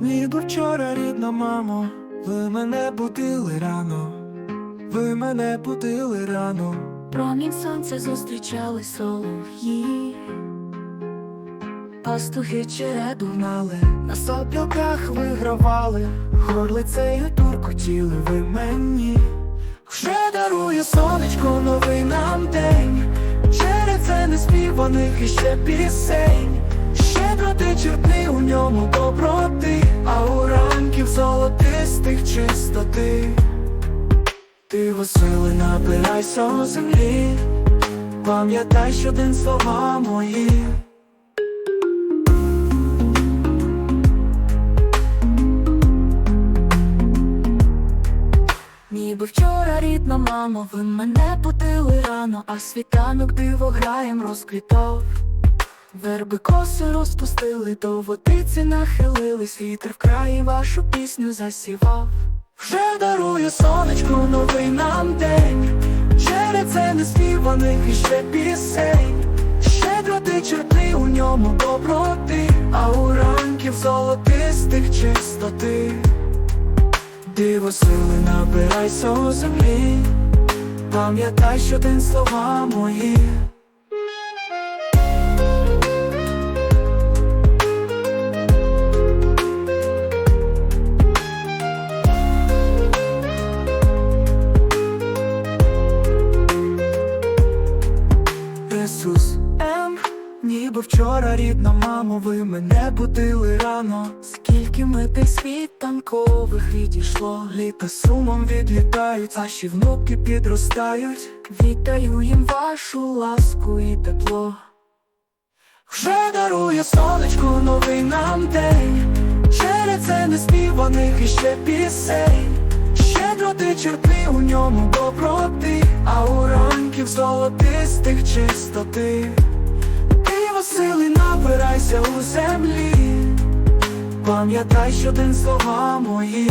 Ніби вчора рідна мамо, ви мене будили рано, ви мене будили рано. Промінь сонця зустрічали солов'ї, пастухи череду гнали, На сопілках вигравали, горлицею туркотіли ви мені. Вже дарує сонечко новий нам день, через це неспіваних іще пісень. Щедро ти черпни у ньому доброти, чистоти. Ти сили набирайся у землі, пам'ятай щодень слова мої. ніби вчора рідна мамо, ви мене будили рано, а світанок диво граєм розквітав. Верби коси розпустили, до водиці нахилились, вітер в краї вашу пісню засівав. Вже дарує сонечко новий нам день, через це неспіваних іще пісень. Щедро ти черпни у ньому доброти, а у ранків золотистих чистоти. Диво сили набирайся у землі, пам'ятай, що день слова мої. Вчора рідна мамо, ви мене будили рано. Скільки ми тих світанкових відійшло, Літа сумом відлітають, наші внуки підростають. вітаю їм вашу ласку і тепло. Вже дарує сонечко новий нам день, через це неспіваних іще пісень. Щедро ти черпни у ньому доброти, а у ранків золотистих чистоти. Сили набирайся у землі, пам'ятай, що день слова мої.